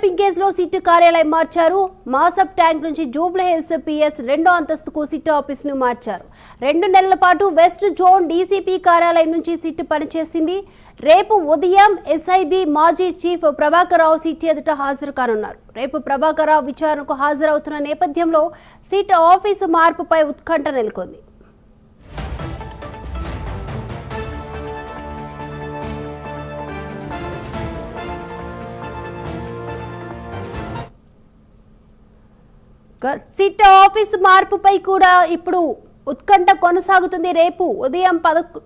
Kidnapping కేసులో SIT కార్యాలయం మార్చారు. మాసప్ ట్యాంక్ నుంచి జూబ్లీ హిల్స్ పిఎస్ రెండో అంతస్తుకు సిట్ ఆఫీస్ను మార్చారు. రెండు నెలల పాటు వెస్ట్ జోన్ డీసీపీ కార్యాలయం నుంచి సిట్ పనిచేసింది. రేపు ఉదయం ఎస్ఐబి మాజీ చీఫ్ ప్రభాకర్ రావు సిట్ ఎదుట హాజరు కానున్నారు. రేపు ప్రభాకర్ రావు విచారణకు హాజరవుతున్న నేపథ్యంలో సిట్ ఆఫీసు మార్పుపై ఉత్కంఠ నెలకొంది. సిట్ ఆఫీస్ మార్పుపై కూడా ఇప్పుడు ఉత్కంఠ కొనసాగుతుంది. రేపు ఉదయం పదకొ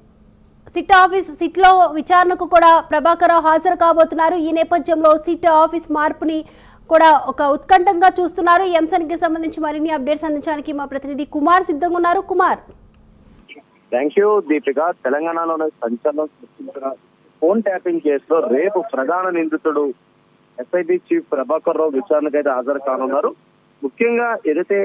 సిట్ ఆఫీస్ సిట్లో విచారణకు కూడా ప్రభాకర్ హాజరు కాబోతున్నారు. ఈ నేపథ్యంలో సిట్ ఆఫీస్ మార్పుని కూడా ఒక ఉత్కంఠంగా చూస్తున్నారు. ఈ అంశానికి సంబంధించి మరిన్ని అప్డేట్స్ అందించడానికి మా ప్రతినిధి కుమార్ సిద్ధంగా ఉన్నారు. కుమార్. Thank you Deepika. తెలంగాణలోనే సంచలనం సృష్టించిన ఫోన్ ట్యాపింగ్ కేసులో రేపు ప్రధాన నిందితుడు ఎస్ఐబి చీఫ్ ప్రభాకర్ రావు విచారణకు అయితే హాజరు కానున్నారు. ముఖ్యంగా ఏదైతే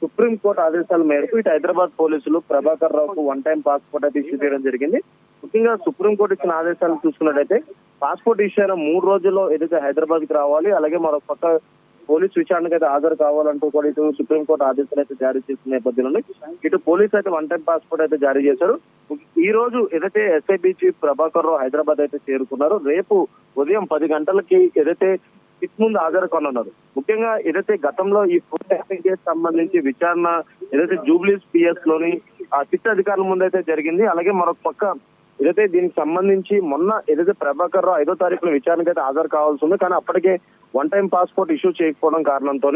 సుప్రీం కోర్టు ఆదేశాల మేరకు ఇటు హైదరాబాద్ పోలీసులు ప్రభాకర్ రావుకు వన్ టైం పాస్పోర్ట్ అయితే ఇష్యూ చేయడం జరిగింది. ముఖ్యంగా సుప్రీంకోర్టు ఇచ్చిన ఆదేశాలు చూసుకున్నట్టయితే పాస్పోర్ట్ ఇష్యూ అయిన మూడు రోజుల్లో ఏదైతే హైదరాబాద్కి రావాలి అలాగే మరో పక్క పోలీస్ విచారణకు అయితే హాజరు కావాలంటూ కూడా ఇటు సుప్రీంకోర్టు ఆదేశాలు అయితే జారీ చేసిన నేపథ్యంలో ఇటు పోలీస్ అయితే వన్ టైం పాస్పోర్ట్ అయితే జారీ చేశారు. ఈ రోజు ఏదైతే ఎస్ఐబి చీఫ్ ప్రభాకర్ రావు హైదరాబాద్ అయితే చేరుకున్నారు రేపు ఉదయం పది గంటలకి ఏదైతే సిట్ ముందు హాజరు కానున్నారు ముఖ్యంగా ఏదైతే గతంలో ఈ ఫుడ్ ట్యాపింగ్ కేసు సంబంధించి విచారణ ఏదైతే జూబ్లీస్ పిఎస్లోని ఆ సిట్ అధికారుల ముందు అయితే జరిగింది అలాగే మరొక పక్క ఏదైతే దీనికి సంబంధించి మొన్న ఏదైతే ప్రభాకర్ రావు ఐదో తారీఖున విచారణకి అయితే హాజరు కావాల్సి ఉంది కానీ అప్పటికే వన్ టైం పాస్పోర్ట్ ఇష్యూ చేయకపోవడం కారణంతో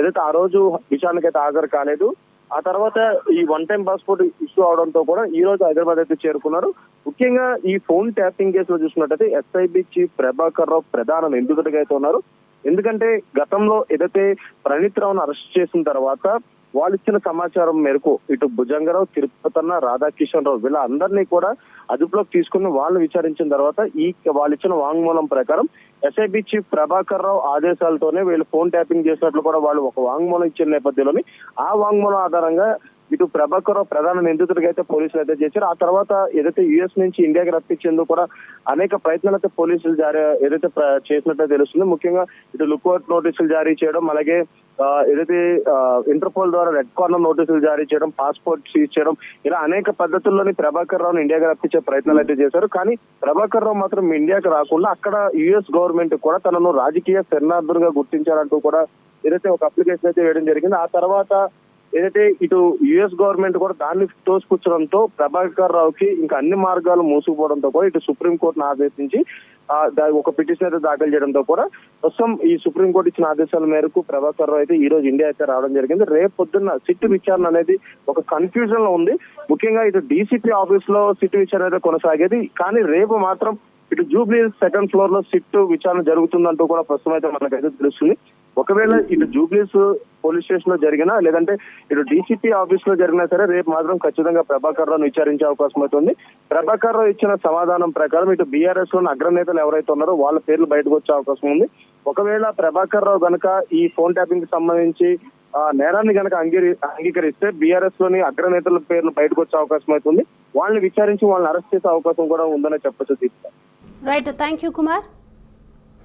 ఏదైతే ఆ రోజు విచారణకు అయితే హాజరు కాలేదు. ఆ తర్వాత ఈ వన్ టైం పాస్పోర్ట్ ఇష్యూ అవడంతో కూడా ఈ రోజు హైదరాబాద్ అయితే చేరుకున్నారు. ముఖ్యంగా ఈ ఫోన్ ట్యాపింగ్ కేసులో చూసినట్టయితే ఎస్ఐబి చీఫ్ ప్రభాకర్ రావు ప్రధాన నిందితుడిగా అయితే ఉన్నారు? ఎందుకంటే గతంలో ఏదైతే ప్రణీత్ రావును అరెస్ట్ చేసిన తర్వాత వాళ్ళు ఇచ్చిన సమాచారం మేరకు ఇటు భుజంగరావు తిరుపతన్న రాధాకిషన్ రావు వీళ్ళ అందరినీ కూడా అదుపులోకి తీసుకుని వాళ్ళు విచారించిన తర్వాత ఈ వాళ్ళు ఇచ్చిన వాంగ్మూలం ప్రకారం ఎస్ఐబి చీఫ్ ప్రభాకర్ రావు ఆదేశాలతోనే వీళ్ళు ఫోన్ ట్యాపింగ్ చేసినట్లు కూడా వాళ్ళు ఒక వాంగ్మూలం ఇచ్చిన నేపథ్యంలోని ఆ వాంగ్మూలం ఆధారంగా ఇటు ప్రభాకర్ ప్రధాన నిందితుడిగా అయితే పోలీసులు అయితే చేశారు. ఆ తర్వాత ఏదైతే యుఎస్ నుంచి ఇండియాకి రప్పించేందుకు కూడా అనేక ప్రయత్నాలు అయితే పోలీసులు జారీ ఏదైతే చేసినట్టు తెలుస్తుంది. ముఖ్యంగా ఇటు లుక్అవుట్ నోటీసులు జారీ చేయడం అలాగే ఏదైతే ఇంటర్పోల్ ద్వారా రెడ్ కార్నర్ నోటీసులు జారీ చేయడం పాస్పోర్ట్ సీజ్ చేయడం ఇలా అనేక పద్ధతుల్లోని ప్రభాకర్ రావును ఇండియాకి రప్పించే ప్రయత్నాలు అయితే చేశారు. కానీ ప్రభాకర్ రావు మాత్రం ఇండియాకి రాకుండా అక్కడ యుఎస్ గవర్నమెంట్ కూడా తనను రాజకీయ శరణార్థులుగా గుర్తించాలంటూ కూడా ఏదైతే ఒక అప్లికేషన్ అయితే వేయడం జరిగింది. ఆ తర్వాత ఏదైతే ఇటు యుఎస్ గవర్నమెంట్ కూడా దాన్ని తోసుకొచ్చడంతో ప్రభాకర్ రావుకి ఇంకా అన్ని మార్గాలు మూసుకుపోవడంతో కూడా ఇటు సుప్రీం కోర్టును ఆదేశించి ఒక పిటిషన్ అయితే దాఖలు చేయడంతో కూడా ప్రస్తుతం ఈ సుప్రీంకోర్టు ఇచ్చిన ఆదేశాల మేరకు ప్రభాకర్ రావు అయితే ఈ రోజు ఇండియా అయితే రావడం జరిగింది. రేపు పొద్దున్న సిట్ విచారణ అనేది ఒక కన్ఫ్యూజన్లో ఉంది. ముఖ్యంగా ఇటు డీసీపీ ఆఫీస్లో సిట్ విచారణ అయితే కొనసాగేది. కానీ రేపు మాత్రం ఇటు జూబ్లీ సెకండ్ ఫ్లోర్లో సిట్ విచారణ జరుగుతుందంటూ కూడా ప్రస్తుతం అయితే మనకైతే తెలుస్తుంది. ఒకవేళ ఇటు జూబ్లీస్ పోలీస్ స్టేషన్లో జరిగినా లేదంటే ఇటు డీసీపీ ఆఫీస్లో జరిగినా సరే రేపు మాత్రం ఖచ్చితంగా ప్రభాకర్ రావు విచారించే అవకాశం అవుతుంది ప్రభాకర్ రావు ఇచ్చిన సమాధానం ప్రకారం ఇటు బీఆర్ఎస్లోని అగ్రనేతలు ఎవరైతే ఉన్నారో వాళ్ళ పేర్లు బయటకు వచ్చే అవకాశం ఉంది. ఒకవేళ ప్రభాకర్ రావు గనక ఈ ఫోన్ ట్యాపింగ్కి సంబంధించి ఆ నేరాన్ని గనక అంగీరి అంగీకరిస్తే బీఆర్ఎస్లోని అగ్రనేతల పేర్లు బయటకు వచ్చే అవకాశం అవుతుంది వాళ్ళని విచారించి వాళ్ళని అరెస్ట్ చేసే అవకాశం కూడా ఉందనే చెప్పచ్చు Deepika right thank you Kumar